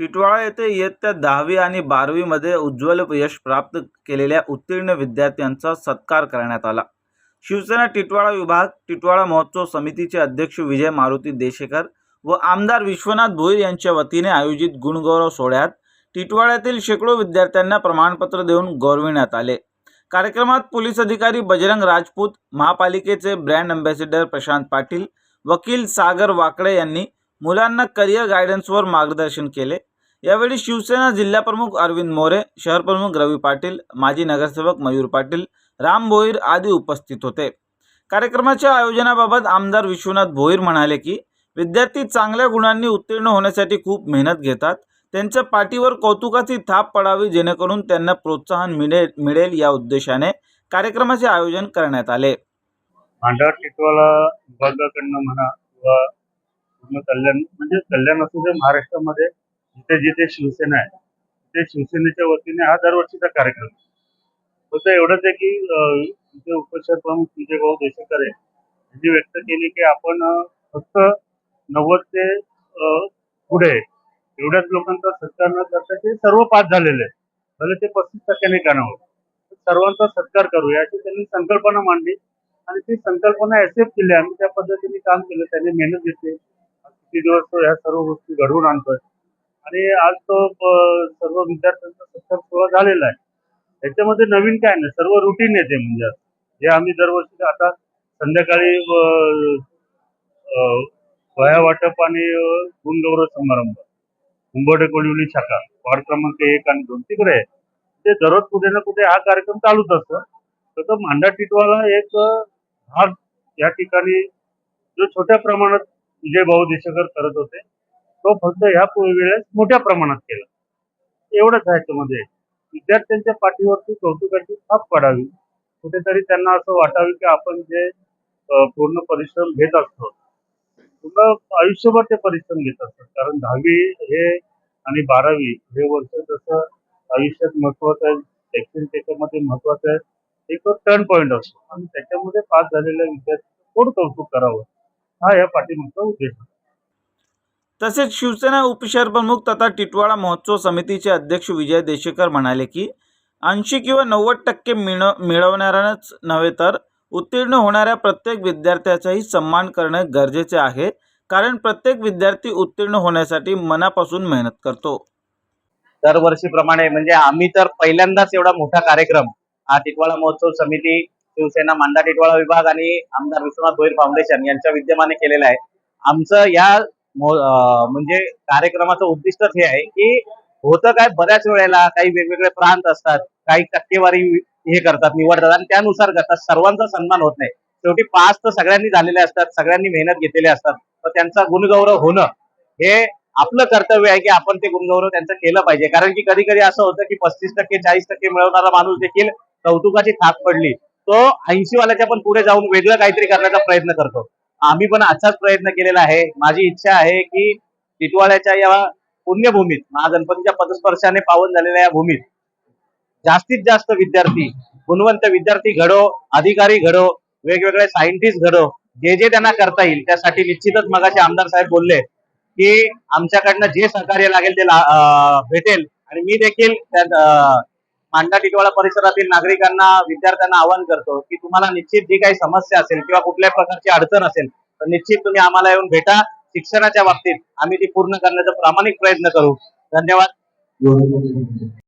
टिटवाळा येथे इयत्ता दहावी आणि बारावीमध्ये उज्ज्वल यश प्राप्त केलेल्या उत्तीर्ण विद्यार्थ्यांचा सत्कार करण्यात आला. शिवसेना टिटवाळा विभाग टिटवाळा महोत्सव समितीचे अध्यक्ष विजय मारुती देशेकर व आमदार विश्वनाथ भोईर यांच्या वतीने आयोजित गुणगौरव सोहळ्यात टिटवाळ्यातील शेकडो विद्यार्थ्यांना प्रमाणपत्र देऊन गौरविण्यात आले. कार्यक्रमात पोलीस अधिकारी बजरंग राजपूत महापालिकेचे ब्रँड अँबॅसिडर प्रशांत पाटील वकील सागर वाकडे यांनी मुलांना करिअर गायडन्सवर मार्गदर्शन केले. यावेळी शिवसेना जिल्हाप्रमुख अरविंद मोरे शहरप्रमुख रवी पाटील माजी नगरसेवक मयूर पाटील राम भोईर आदी उपस्थित होते. कार्यक्रमाच्या आयोजनाबाबत आमदार विश्वनाथ भोईर म्हणाले की विद्यार्थी चांगल्या गुणांनी उत्तीर्ण होण्यासाठी खूप मेहनत घेतात. त्यांच्या पाठीवर कौतुकाची थाप पडावी जेणेकरून त्यांना प्रोत्साहन मिळेल मिळेल या उद्देशाने कार्यक्रमाचे आयोजन करण्यात आले. मांडा टिटवाला विभागाकडनं म्हणा किंवा पूर्ण कल्याण म्हणजे कल्याण असू दे महाराष्ट्रामध्ये जिथे जिथे शिवसेना आहे तिथे शिवसेनेच्या वतीने हा दरवर्षीचा कार्यक्रम फक्त एवढंच आहे की अं, इथे उपशहरप्रमुख विजय भाऊ देशेकर आहे यांनी व्यक्त केली की आपण फक्त नव्वद ते अं, पुढे एवढ्याच लोकांचा सत्कार न करता ते सर्व पास झालेले आहेत. भले ते पस्तीस टक्क्याने का सर्वांचा सत्कार करू याची त्यांनी संकल्पना मांडली आणि ती संकल्पना एक्सेप्ट केली आम्ही त्या पद्धतीने काम केलं त्यांनी मेहनत घेतली. किती दिवस तो ह्या सर्व गोष्टी घडवून आणतोय. आणि आज तो सर्व विद्यार्थ्यांचा सत्कार सोहळा झालेला आहे. त्याच्यामध्ये नवीन काय नाही सर्व रुटीन येते म्हणजे जे आम्ही दरवर्षी आता संध्याकाळी वया वाटप आणि गुणगौरव समारंभ उंबरडे कोळिवली शाखा वार्ड क्रमांक एक आणि दोन तिकडे आहे. ते दररोज कुठे ना कुठे हा कार्यक्रम चालूच असतो. तर तो मांडा टिटवाला एक भाग या ठिकाणी जो छोट्या प्रमाणात विजय भाऊ देशकर करत होते. तो फक्त ह्या वेळेस मोठ्या प्रमाणात केला. एवढंच आहे त्यामध्ये विद्यार्थ्यांच्या पाठीवरती कौतुकाची थाप पडावी. कुठेतरी त्यांना असं वाटावे की आपण जे पूर्ण परिश्रम घेत असतो पूर्ण आयुष्यभर ते परिश्रम घेत असतात. कारण दहावी हे आणि बारावी हे वर्ष जसं आयुष्यात महत्वाचं आहे शिक्षण त्याच्यामध्ये महत्वाचं आहे एक टर्न पॉईंट असतो. आणि त्याच्यामध्ये पास झालेल्या विद्यार्थ्यांचं कोण कौतुक करावं हा या पाठीमागचा उद्देश आहे. तसेच शिवसेना उपशहरप्रमुख तथा टिटवाळा महोत्सव समितीचे अध्यक्ष विजय देशेकर म्हणाले की ऐंशी किंवा नव्वद टक्के मिळ मिळवणाऱ्यांनाच नव्हे तर उत्तीर्ण होणाऱ्या प्रत्येक विद्यार्थ्याचाही सन्मान करणे गरजेचे आहे कारण प्रत्येक विद्यार्थी उत्तीर्ण होण्यासाठी मनापासून मेहनत करतो. दरवर्षीप्रमाणे म्हणजे आम्ही तर पहिल्यांदाच एवढा मोठा कार्यक्रम हा टिटवाळा महोत्सव समिती शिवसेना मांडा टिटवाळा विभाग आणि आमदार विश्वनाथ भोईर फाउंडेशन यांच्या विद्यमाने केलेला आहे. आमचं या म्हणजे कार्यक्रमाचं उद्दिष्टच हे आहे की होतं काय बऱ्याच वेळेला काही वेगवेगळे प्रांत असतात काही टक्केवारी हे करतात निवडतात आणि त्यानुसार करतात. सर्वांचा सन्मान होत नाही. शेवटी पास तर सगळ्यांनी झालेले असतात सगळ्यांनी मेहनत घेतलेली असतात. तर त्यांचा गुणगौरव होणं हे आपलं कर्तव्य आहे की आपण ते गुणगौरव त्यांचं केलं पाहिजे. कारण की कधी कधी असं होतं की पस्तीस टक्के चाळीस टक्के मिळवणारा माणूस देखील कौतुकाची थाप पडली. तो ऐंशीवाल्याच्या पण पुढे जाऊन वेगळं काहीतरी करण्याचा प्रयत्न करतो. आम्ही पण असाच प्रयत्न केलेला आहे. माझी इच्छा आहे की टिटवाळ्याच्या या पुण्यभूमीत महागणपतीच्या पदस्पर्शाने पावन झालेल्या या भूमीत जास्तीत जास्त विद्यार्थी गुणवंत विद्यार्थी घडो अधिकारी घडो वेगवेगळे सायंटिस्ट घडो जे जे त्यांना करता येईल त्यासाठी निश्चितच मगाचे आमदार साहेब बोलले की आमच्याकडनं जे सहकार्य लागेल ते ला- अं, भेटेल. आणि मी देखील त्यात मांडा टिटवाळा परिसरातील नागरिकांना विद्यार्थ्यांना आवाहन करतो की तुम्हाला निश्चित जी काही समस्या असेल किंवा कुठल्याही प्रकारची अडचण असेल तर निश्चित तुम्ही आम्हाला येऊन भेटा. शिक्षणाच्या बाबतीत आम्ही ती पूर्ण करण्याचा प्रामाणिक प्रयत्न करू. धन्यवाद.